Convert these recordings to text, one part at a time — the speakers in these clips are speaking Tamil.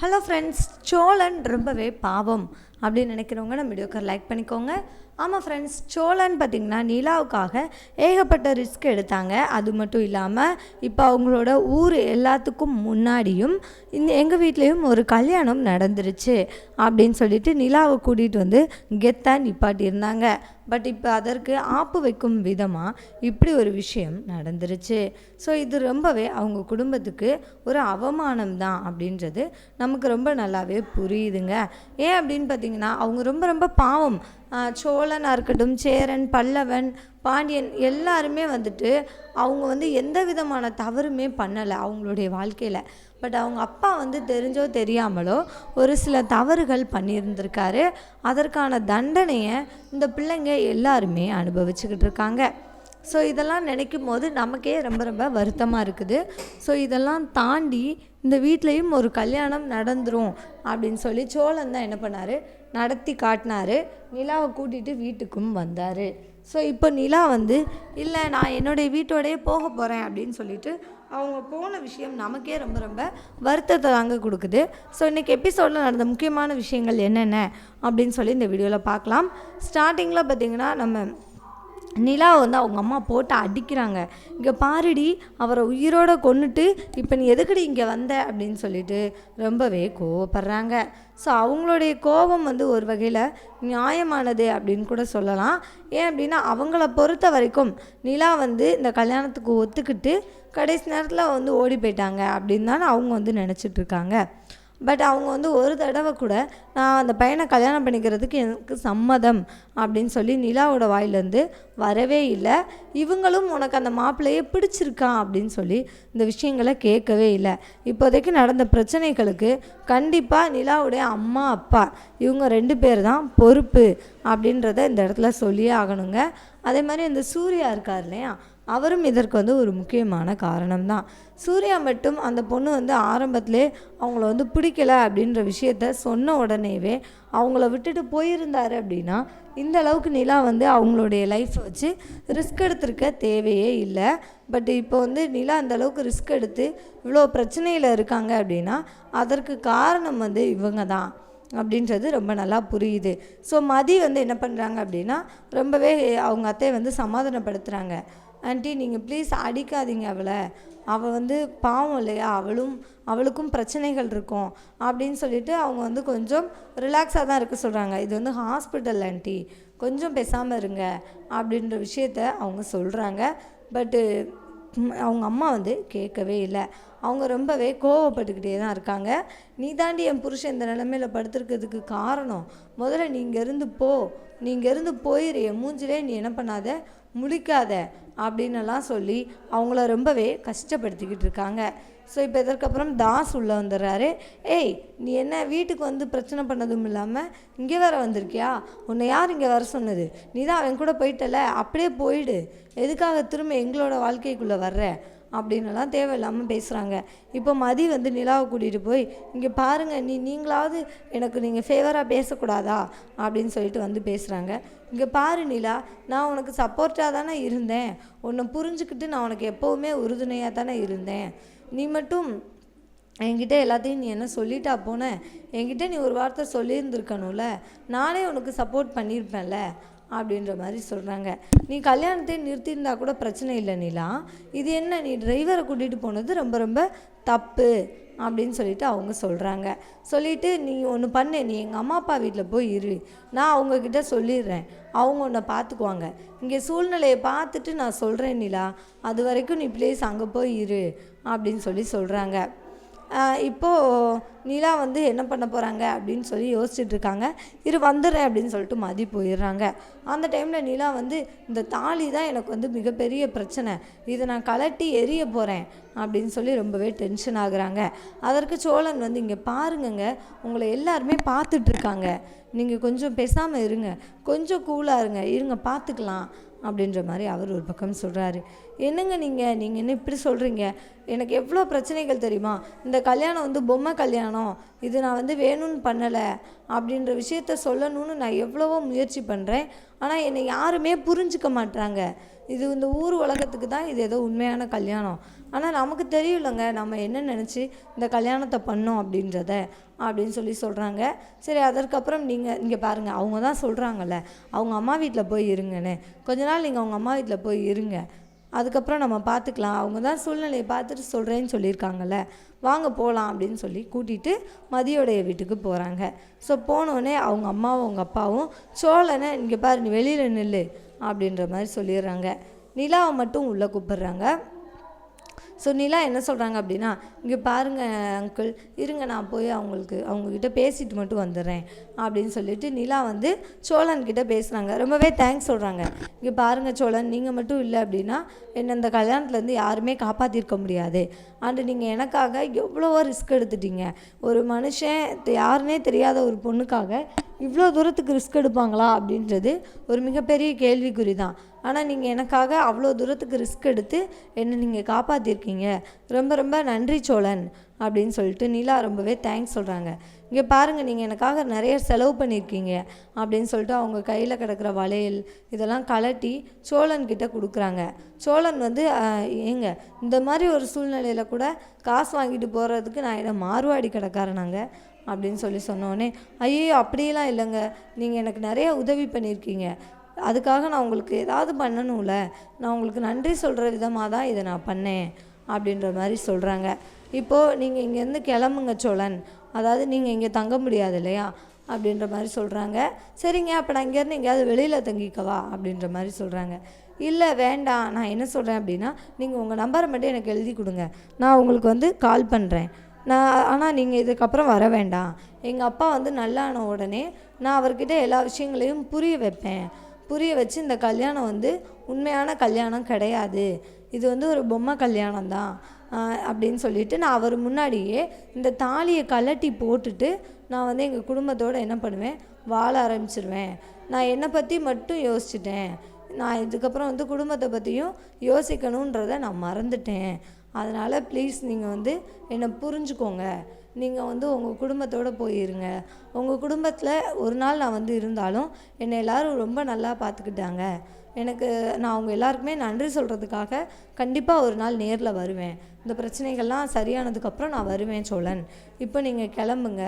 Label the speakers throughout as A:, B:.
A: ஹலோ ஃப்ரெண்ட்ஸ் சோழன் ரொம்பவே பாவம். அப்படின்னு நினைக்கிறவங்க நம்ம வீடியோக்கு லைக் பண்ணிக்கோங்க. ஆமாம் ஃப்ரெண்ட்ஸ் சோழன் பார்த்திங்கன்னா நிலாவுக்காக ஏகப்பட்ட ரிஸ்க் எடுத்தாங்க. அது மட்டும் இல்லாமல் இப்போ அவங்களோட ஊர் எல்லாத்துக்கும் முன்னாடியும் இந்த எங்கள் வீட்லேயும் ஒரு கல்யாணம் நடந்துருச்சு அப்படின்னு சொல்லிட்டு நிலாவை கூட்டிகிட்டு வந்து கெத்தாக நிப்பாட்டியிருந்தாங்க. பட் இப்போ அதற்கு ஆப்பு வைக்கும் விதமாக இப்படி ஒரு விஷயம் நடந்துருச்சு. ஸோ இது ரொம்பவே அவங்க குடும்பத்துக்கு ஒரு அவமானம் தான் அப்படின்றது நமக்கு ரொம்ப நல்லாவே புரியுதுங்க. ஏன் அப்படின்னு பார்த்திங்கன்னா அவங்க ரொம்ப ரொம்ப பாவம். சோழனாக இருக்கட்டும் சேரன் பல்லவன் பாண்டியன் எல்லாருமே வந்துட்டு அவங்க வந்து எந்த விதமான தவறுமே பண்ணலை அவங்களுடைய வாழ்க்கையில். பட் அவங்க அப்பா வந்து தெரிஞ்சோ தெரியாமலோ ஒரு சில தவறுகள் பண்ணியிருந்திருக்காரு. அதற்கான தண்டனையை இந்த பிள்ளைங்க எல்லாருமே அனுபவிச்சுக்கிட்டு இருக்காங்க. ஸோ இதெல்லாம் நினைக்கும் போது நமக்கே ரொம்ப ரொம்ப வருத்தமாக இருக்குது. ஸோ இதெல்லாம் தாண்டி இந்த வீட்லேயும் ஒரு கல்யாணம் நடந்துரும் அப்படின்னு சொல்லி சோழன் தான் என்ன பண்ணார்? நடத்தி காட்டினாரு. நிலாவை கூட்டிகிட்டு வீட்டுக்கும் வந்தார். ஸோ இப்போ நிலா வந்து இல்லை நான் என்னுடைய வீட்டோடையே போக போகிறேன் அப்படின்னு சொல்லிட்டு அவங்க போன விஷயம் நமக்கே ரொம்ப ரொம்ப வருத்தத்தை தாங்க கொடுக்குது. ஸோ இன்றைக்கி எபிசோடில் நடந்த முக்கியமான விஷயங்கள் என்னென்ன அப்படின்னு சொல்லி இந்த வீடியோவில் பார்க்கலாம். ஸ்டார்டிங்கில் பார்த்திங்கன்னா நம்ம நிலா வந்து அவங்க அம்மா போட்டு அடிக்கிறாங்க. இங்கே பாருடி அவரை உயிரோட கொன்னுட்டு இப்போ நீ எதுக்குடி இங்கே வந்த? அப்படின்னு சொல்லிட்டு ரொம்பவே கோவப்படுறாங்க. ஸோ அவங்களுடைய கோபம் வந்து ஒரு வகையில் நியாயமானது அப்படின்னு கூட சொல்லலாம். ஏன் அப்படின்னா அவங்கள பொறுத்த வரைக்கும் நிலா வந்து இந்த கல்யாணத்துக்கு ஒத்துக்கிட்டு கடைசி நேரத்தில் வந்து ஓடி போயிட்டாங்க அப்படின்னு தானே அவங்க வந்து நினச்சிட்ருக்காங்க இருக்காங்க. பட் அவங்க வந்து ஒரு தடவை கூட நான் அந்த பையனை கல்யாணம் பண்ணிக்கிறதுக்கு எனக்கு சம்மதம் அப்படின்னு சொல்லி நிலாவோட வாயிலேருந்து வரவே இல்லை. இவங்களும் உனக்கு அந்த மாப்பிள்ளையே பிடிச்சிருக்கான் அப்படின்னு சொல்லி இந்த விஷயங்களை கேட்கவே இல்லை. இப்போதைக்கு நடந்த பிரச்சனைகளுக்கு கண்டிப்பாக நிலாவுடைய அம்மா அப்பா இவங்க ரெண்டு பேர் தான் பொறுப்பு அப்படின்றத இந்த இடத்துல சொல்லியே ஆகணுங்க. அதே மாதிரி இந்த சூர்யா இருக்கார் இல்லையா அவரும் இதற்கு வந்து ஒரு முக்கியமான காரணம் தான் சூர்யா மட்டும் அந்த பொண்ணு வந்து ஆரம்பத்திலே அவங்கள வந்து பிடிக்கல அப்படின்ற விஷயத்த சொன்ன உடனேவே அவங்கள விட்டுட்டு போயிருந்தாரு அப்படின்னா இந்த அளவுக்கு நிலா வந்து அவங்களுடைய லைஃப்பை வச்சு ரிஸ்க் எடுத்திருக்க தேவையே இல்லை. பட் இப்போ வந்து நிலா அந்த அளவுக்கு ரிஸ்க் எடுத்து இவ்வளோ பிரச்சனையில் இருக்காங்க அப்படின்னா அதற்கு காரணம் வந்து இவங்க தான் அப்படின்றது ரொம்ப நல்லா புரியுது. ஸோ மதி வந்து என்ன பண்ணுறாங்க அப்படின்னா ரொம்பவே அவங்க அத்தையை வந்து சமாதானப்படுத்துகிறாங்க ஆண்டி நீங்கள் ப்ளீஸ் அடிக்காதீங்க அவளை. அவள் வந்து பாவம் இல்லையா? அவளும் அவளுக்கும் பிரச்சனைகள் இருக்கும் அப்படின்னு சொல்லிட்டு அவங்க வந்து கொஞ்சம் ரிலாக்ஸாக தான் இருக்க சொல்கிறாங்க இது வந்து ஹாஸ்பிட்டல் ஆண்டி. கொஞ்சம் பேசாமல் இருங்க அப்படின்ற விஷயத்த அவங்க சொல்கிறாங்க பட்டு அவங்க அம்மா வந்து கேட்கவே இல்லை. அவங்க ரொம்பவே கோவப்பட்டுக்கிட்டே தான் இருக்காங்க. நீ தாண்டி என் புருஷன் இந்த நிலமையில் படுத்துருக்கிறதுக்கு காரணம்? முதல்ல நீ இங்கேருந்து போ. நீ இங்கேருந்து போயிரு. என் மூஞ்சிலே நீ என்ன பண்ணாத? முழிக்காத. அப்படின்னெல்லாம் சொல்லி அவங்கள ரொம்பவே கஷ்டப்படுத்திக்கிட்டு இருக்காங்க. ஸோ இப்போ இதற்கப்புறம் தாஸ் உள்ளே வந்துடுறாரு ஏய் நீ என்ன வீட்டுக்கு வந்து பிரச்சனை பண்ணதும் இல்லாமல் இங்கே வேற வந்திருக்கியா? உன்னை யார் இங்கே வர சொன்னது? நீ தான் அவன் கூட போயிட்டல அப்படியே போயிடு. எதுக்காக திரும்ப எங்களோட வாழ்க்கைக்குள்ளே வர்ற? அப்படின்னுலாம் தேவையில்லாமல் பேசுகிறாங்க இப்போ மதி வந்து நிலாவை கூட்டிகிட்டு போய் இங்கே பாருங்கள் நீ நீங்களாவது எனக்கு நீங்கள் ஃபேவராக பேசக்கூடாதா? அப்படின்னு சொல்லிட்டு வந்து பேசுகிறாங்க இங்கே பாரு நிலா நான் உனக்கு சப்போர்ட்டாக தானே இருந்தேன். உன்னை புரிஞ்சுக்கிட்டு நான் உனக்கு எப்போவுமே உறுதுணையாக தானே இருந்தேன். நீ மட்டும் என்கிட்ட எல்லாத்தையும் நீ என்ன சொல்லிட்டா போன? என்கிட்ட நீ ஒரு வார்த்தை சொல்லியிருந்துருக்கணும்ல. நானே உனக்கு சப்போர்ட் பண்ணியிருப்பேன்ல. அப்படின்ற மாதிரி சொல்கிறாங்க நீ கல்யாணத்தை நிறுத்தியிருந்தா கூட பிரச்சனை இல்லை நிலா. இது என்ன நீ டிரைவரை கூட்டிகிட்டு போனது ரொம்ப ரொம்ப தப்பு அப்படின்னு சொல்லிட்டு அவங்க சொல்கிறாங்க சொல்லிட்டு நீ ஒன்று பண்ணு நீ எங்கள் அம்மா அப்பா வீட்டில் போய் இரு. நான் அவங்கக்கிட்ட சொல்லிடுறேன். அவங்க உன்னை பார்த்துக்குவாங்க இங்கே சூழ்நிலையை பார்த்துட்டு நான் சொல்கிறேன் நிலா. அது வரைக்கும் நீ ப்ளீஸ் அங்கே போய் இரு அப்படின்னு சொல்லி சொல்கிறாங்க இப்போது நிலா வந்து என்ன பண்ண போகிறாங்க அப்படின்னு சொல்லி யோசிச்சுட்டு இருக்காங்க. இரு வந்துடுறேன் அப்படின்னு சொல்லிட்டு மதி போயிடுறாங்க. அந்த டைமில் நிலா வந்து இந்த தாலி தான் எனக்கு வந்து மிகப்பெரிய பிரச்சனை. இதை நான் கலட்டி எரிய போகிறேன் அப்படின்னு சொல்லி ரொம்பவே டென்ஷன் ஆகுறாங்க. அதற்கு சோழன் வந்து இங்கே பாருங்கங்க உங்களை எல்லாருமே பார்த்துட்ருக்காங்க நீங்கள் கொஞ்சம் பேசாமல் இருங்க. கொஞ்சம் கூலாக இருங்க. இருங்க பார்த்துக்கலாம். அப்படின்ற மாதிரி அவர் ஒரு பக்கம் சொல்கிறாரு என்னங்க நீங்கள் நீங்கள் என்ன இப்படி சொல்கிறீங்க எனக்கு எவ்வளோ பிரச்சனைகள் தெரியுமா? இந்த கல்யாணம் வந்து பொம்மை கல்யாணம். இது நான் வந்து வேணும்னு பண்ணலை அப்படின்ற விஷயத்த சொல்லணும்னு நான் எவ்வளவோ முயற்சி பண்ணுறேன் ஆனால் என்னை யாருமே புரிஞ்சுக்க மாட்றாங்க. இது இந்த ஊர் உலகத்துக்கு தான் இது ஏதோ உண்மையான கல்யாணம். ஆனால் நமக்கு தெரியலங்க. நம்ம என்ன நினச்சி இந்த கல்யாணத்தை பண்ணோம் அப்படின்றத அப்படின்னு சொல்லி சொல்கிறாங்க சரி அதற்கப்புறம் நீங்கள் இங்கே பாருங்கள் அவங்க தான் சொல்கிறாங்கல்ல அவங்க அம்மா வீட்டில் போய் இருங்கன்னு. கொஞ்ச நாள் நீங்கள் அவங்க அம்மா வீட்டில் போய் இருங்க. அதுக்கப்புறம் நம்ம பார்த்துக்கலாம். அவங்க தான் சூழ்நிலையை பார்த்துட்டு சொல்கிறேன்னு சொல்லியிருக்காங்கல்ல. வாங்க போகலாம் அப்படின்னு சொல்லி கூட்டிகிட்டு மதியோடைய வீட்டுக்கு போகிறாங்க ஸோ போனோடனே அவங்க அம்மாவும் அவங்க அப்பாவும் சோழனை இங்கே பாரு நீ வெளியில் நில்லு அப்படின்ற மாதிரி சொல்லிடுறாங்க. நிலாவை மட்டும் உள்ளே கூப்பிடுறாங்க. ஸோ நிலா என்ன சொல்கிறாங்க அப்படின்னா இங்கே பாருங்கள் அங்கிள் இருங்க நான் போய் அவங்களுக்கு அவங்கக்கிட்ட பேசிட்டு மட்டும் வந்துடுறேன் அப்படின்னு சொல்லிட்டு நிலா வந்து சோழன்கிட்ட பேசுகிறாங்க ரொம்பவே தேங்க்ஸ் சொல்கிறாங்க இங்கே பாருங்கள் சோழன் நீங்கள் மட்டும் இல்லை அப்படின்னா என்னை இந்த கல்யாணத்துலேருந்து யாருமே காப்பாற்றிருக்க முடியாது. அண்டு நீங்கள் எனக்காக எவ்வளவோ ரிஸ்க் எடுத்துட்டீங்க. ஒரு மனுஷன் யாருன்னே தெரியாத ஒரு பொண்ணுக்காக இவ்வளோ தூரத்துக்கு ரிஸ்க் எடுப்பாங்களா அப்படின்றது ஒரு மிகப்பெரிய கேள்விக்குறி தான் ஆனால் நீங்கள் எனக்காக அவ்வளோ தூரத்துக்கு ரிஸ்க் எடுத்து என்னை நீங்கள் காப்பாற்றிருக்கீங்க ரொம்ப ரொம்ப நன்றி சோழன் அப்படின்னு சொல்லிட்டு நிலா ரொம்பவே தேங்க்ஸ் சொல்கிறாங்க இங்கே பாருங்கள் நீங்கள் எனக்காக நிறைய செலவு பண்ணியிருக்கீங்க அப்படின்னு சொல்லிட்டு அவங்க கையில் கிடக்கிற வளையல் இதெல்லாம் கலட்டி சோழன்கிட்ட கொடுக்குறாங்க. சோழன் வந்து ஏங்க இந்த மாதிரி ஒரு சூழ்நிலையில் கூட காசு வாங்கிட்டு போகிறதுக்கு நான் என்ன மார்வாடி கிடக்காரனாங்க அப்படின்னு சொல்லி சொன்னோடனே ஐயோ அப்படியெல்லாம் இல்லைங்க. நீங்கள் எனக்கு நிறைய உதவி பண்ணியிருக்கீங்க அதுக்காக நான் உங்களுக்கு ஏதாவது பண்ணணும்ல நான் உங்களுக்கு நன்றி சொல்கிற விதமாக தான் இதை நான் பண்ணேன் அப்படின்ற மாதிரி சொல்கிறாங்க இப்போது நீங்கள் இங்கேருந்து கிளம்புங்க சோழன். அதாவது நீங்கள் இங்கே தங்க முடியாது இல்லையா? அப்படின்ற மாதிரி சொல்கிறாங்க சரிங்க அப்போ நான் இங்கேருந்து எங்கேயாவது வெளியில் தங்கிக்கவா அப்படின்ற மாதிரி சொல்கிறாங்க இல்லை வேண்டாம். நான் என்ன சொல்கிறேன் அப்படின்னா நீங்கள் உங்கள் நம்பரை மட்டும் எனக்கு எழுதி கொடுங்க. நான் உங்களுக்கு வந்து கால் பண்ணுறேன் நான் ஆனால் நீங்கள் இதுக்கப்புறம் வர வேண்டாம். எங்கள் அப்பா வந்து நல்லான உடனே நான் அவர்கிட்ட எல்லா விஷயங்களையும் புரிய வைப்பேன். புரிய வச்சு இந்த கல்யாணம் வந்து உண்மையான கல்யாணம் கிடையாது. இது வந்து ஒரு பொம்மை கல்யாணம் தான் அப்படின்னு சொல்லிட்டு நான் அவர் முன்னாடியே இந்த தாலியை கலட்டி போட்டுட்டு நான் வந்து எங்கள் குடும்பத்தோடு என்ன பண்ணுவேன்? வாழ ஆரம்பிச்சிருவேன். நான் என்னை பற்றி மட்டும் யோசிச்சிட்டேன். நான் இதுக்கப்புறம் வந்து குடும்பத்தை பற்றியும் யோசிக்கணுன்றதை நான் மறந்துட்டேன். அதனால் ப்ளீஸ் நீங்கள் வந்து என்னை புரிஞ்சுக்கோங்க. நீங்கள் வந்து உங்கள் குடும்பத்தோடு போயிருங்க. உங்கள் குடும்பத்தில் ஒரு நாள் நான் வந்து இருந்தாலும் என்னை எல்லோரும் ரொம்ப நல்லா பார்த்துக்கிட்டாங்க எனக்கு நான் அவங்க எல்லாருக்குமே நன்றி சொல்கிறதுக்காக கண்டிப்பாக ஒரு நாள் நேரில் வருவேன். இந்த பிரச்சனைகள்லாம் சரியானதுக்கப்புறம் நான் வருவேன் சோழன். இப்போ நீங்கள் கிளம்புங்க.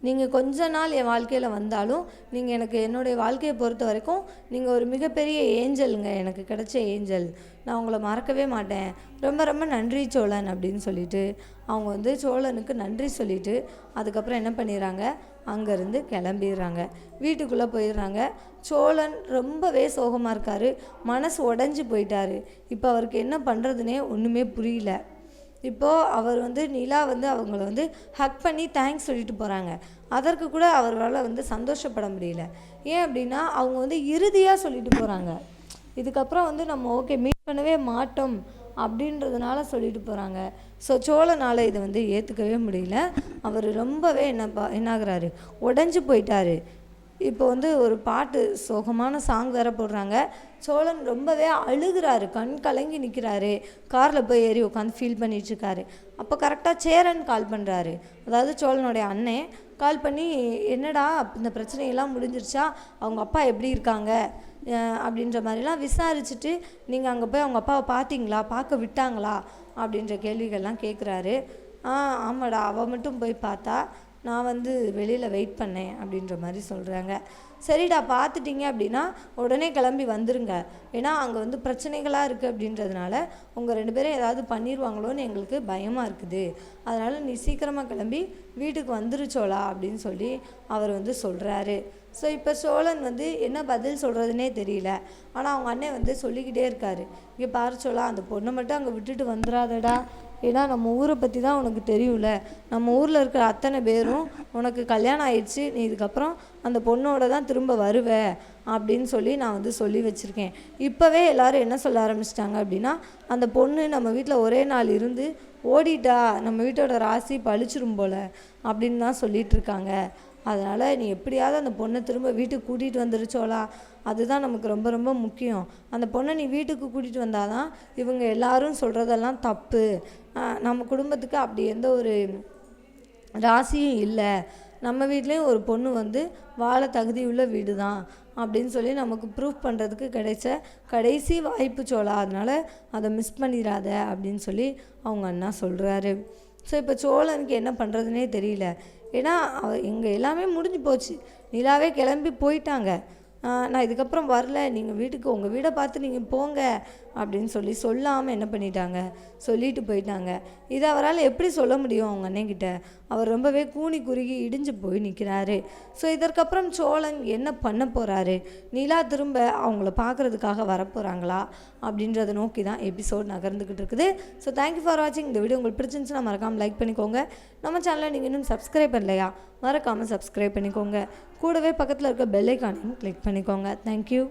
A: நீங்கள் கொஞ்ச நாள் என் வாழ்க்கையில் வந்தாலும் நீங்கள் எனக்கு என்னுடைய வாழ்க்கையை பொறுத்த வரைக்கும் நீங்கள் ஒரு மிகப்பெரிய ஏஞ்சலுங்க எனக்கு கிடைச்ச ஏஞ்சல். நான் உங்களை மறக்கவே மாட்டேன். ரொம்ப ரொம்ப நன்றி சோழன் அப்படின்னு சொல்லிட்டு அவங்க வந்து சோழனுக்கு நன்றி சொல்லிட்டு அதுக்கப்புறம் என்ன பண்ணிடுறாங்க? அங்கேருந்து கிளம்பிடுறாங்க. வீட்டுக்குள்ளே போயிடுறாங்க. சோழன் ரொம்பவே சோகமாக இருக்கார். மனசு உடஞ்சி போயிட்டாரு. இப்போ அவருக்கு என்ன பண்ணுறதுனே ஒன்றுமே புரியல. இப்போது அவர் வந்து நிலா வந்து அவங்கள வந்து ஹக் பண்ணி தேங்க்ஸ் சொல்லிட்டு போகிறாங்க அதற்கு கூட அவரால் வந்து சந்தோஷப்பட முடியல. ஏன் அப்படின்னா அவங்க வந்து இறுதியாக சொல்லிட்டு போகிறாங்க இதுக்கப்புறம் வந்து நம்ம ஓகே மீட் பண்ணவே மாட்டோம் அப்படின்றதுனால சொல்லிட்டு போகிறாங்க ஸோ சோழனால் இதை வந்து ஏற்றுக்கவே முடியல. அவர் ரொம்பவே என்ன பா- என்னாகிறாரு? உடஞ்சி போயிட்டாரு. இப்போ வந்து ஒரு பாட்டு சோகமான சாங் வேற போடுறாங்க. சோழன் ரொம்பவே அழுகுறாரு கண் கலங்கி நிற்கிறாரு காரில் போய் ஏறி உட்காந்து ஃபீல் பண்ணிட்டு இருக்காரு. அப்போ கரெக்டாக சேரன் கால் பண்ணுறாரு அதாவது சோழனுடைய அண்ணன் கால் பண்ணி என்னடா இந்த பிரச்சனையெல்லாம் முடிஞ்சிருச்சா? அவங்க அப்பா எப்படி இருக்காங்க? அப்படின்ற மாதிரிலாம் விசாரிச்சுட்டு நீங்கள் அங்கே போய் அவங்க அப்பாவை பார்த்தீங்களா? பார்க்க விட்டாங்களா? அப்படின்ற கேள்விகள்லாம் கேட்குறாரு ஆ ஆமாடா அவள் மட்டும் போய் பார்த்தா நான் வந்து வெளியில் வெயிட் பண்ணேன் அப்படின்ற மாதிரி சொல்கிறாங்க சரிடா பார்த்துட்டிங்க அப்படின்னா உடனே கிளம்பி வந்துருங்க. ஏன்னா அங்கே வந்து பிரச்சனைகளாக இருக்குது அப்படின்றதுனால உங்கள் ரெண்டு பேரும் ஏதாவது பண்ணிடுவாங்களோன்னு எங்களுக்கு பயமாக இருக்குது. அதனால் நீ சீக்கிரமாக கிளம்பி வீட்டுக்கு வந்துருச்சோலா அப்படின்னு சொல்லி அவர் வந்து சொல்கிறாரு ஸோ இப்போ சோழன் வந்து என்ன பதில் சொல்கிறதுனே தெரியல. ஆனால் அவங்க அண்ணன் வந்து சொல்லிக்கிட்டே இருக்காரு. இங்கே பாரு சோழா அந்த பொண்ணை மட்டும் அங்கே விட்டுட்டு வந்துடாதடா ஏன்னா நம்ம ஊரை பற்றி தான் உனக்கு தெரியும்ல. நம்ம ஊரில் இருக்கிற அத்தனை பேரும் உனக்கு கல்யாணம் ஆயிடுச்சு நீ இதுக்கப்புறம் அந்த பொண்ணோட தான் திரும்ப வருவ அப்படின்னு சொல்லி நான் வந்து சொல்லி வச்சுருக்கேன். இப்போவே எல்லோரும் என்ன சொல்ல ஆரம்பிச்சிட்டாங்க அப்படின்னா அந்த பொண்ணு நம்ம வீட்டில் ஒரே நாள் இருந்து ஓடிட்டா நம்ம வீட்டோட ராசி பழிச்சிரும் போல் அப்படின்னு தான் சொல்லிகிட்ருக்காங்க அதனால் நீ எப்படியாவது அந்த பொண்ணை திரும்ப வீட்டுக்கு கூட்டிகிட்டு வந்துருச்சோலா அதுதான் நமக்கு ரொம்ப ரொம்ப முக்கியம். அந்த பொண்ணை நீ வீட்டுக்கு கூட்டிகிட்டு வந்தால் தான் இவங்க எல்லாரும் சொல்கிறதெல்லாம் தப்பு. நம்ம குடும்பத்துக்கு அப்படி எந்த ஒரு ராசியும் இல்லை. நம்ம வீட்லேயும் ஒரு பொண்ணு வந்து வாழ தகுதியுள்ள வீடு தான் அப்படின்னு சொல்லி நமக்கு ப்ரூஃப் பண்ணுறதுக்கு கிடைச்ச கடைசி வாய்ப்பு சோழா. அதனால் அதை மிஸ் பண்ணிடாத அப்படின்னு சொல்லி அவங்க அண்ணா சொல்கிறாரு ஸோ இப்போ சோழனுக்கு என்ன பண்ணுறதுனே தெரியல. ஏன்னா அவ இங்கே எல்லாமே முடிஞ்சு போச்சு. நிலாவே கிளம்பி போயிட்டாங்க. நான் இதுக்கப்புறம் வரல. நீங்கள் வீட்டுக்கு உங்கள் வீடை பார்த்து நீங்கள் போங்க அப்படின்னு சொல்லி சொல்லாமல் என்ன பண்ணிட்டாங்க? சொல்லிட்டு போயிட்டாங்க. இதை அவரால் எப்படி சொல்ல முடியும் அவங்க அண்ணன்கிட்ட? அவர் ரொம்பவே கூனி குறுகி இடிஞ்சு போய் நிற்கிறாரு ஸோ இதற்கப்புறம் சோழன் என்ன பண்ண போகிறாரு நிலா திரும்ப அவங்கள பார்க்குறதுக்காக வரப்போகிறாங்களா அப்படின்றத நோக்கி தான் எபிசோட் நகர்ந்துக்கிட்டு இருக்குது. ஸோ தேங்க்யூ ஃபார் வாட்சிங் இந்த வீடியோ உங்களுக்கு பிடிச்சிருந்துச்சுன்னா மறக்காமல் லைக் பண்ணிக்கோங்க. நம்ம சேனலை நீங்கள் இன்னும் சப்ஸ்கிரைப் பண்ணலையா? மறக்காமல் சப்ஸ்கிரைப் பண்ணிக்கோங்க. கூடவே பக்கத்தில் இருக்க பெல்லைக்கானையும் கிளிக் பண்ணிக்கோங்க. தேங்க்யூ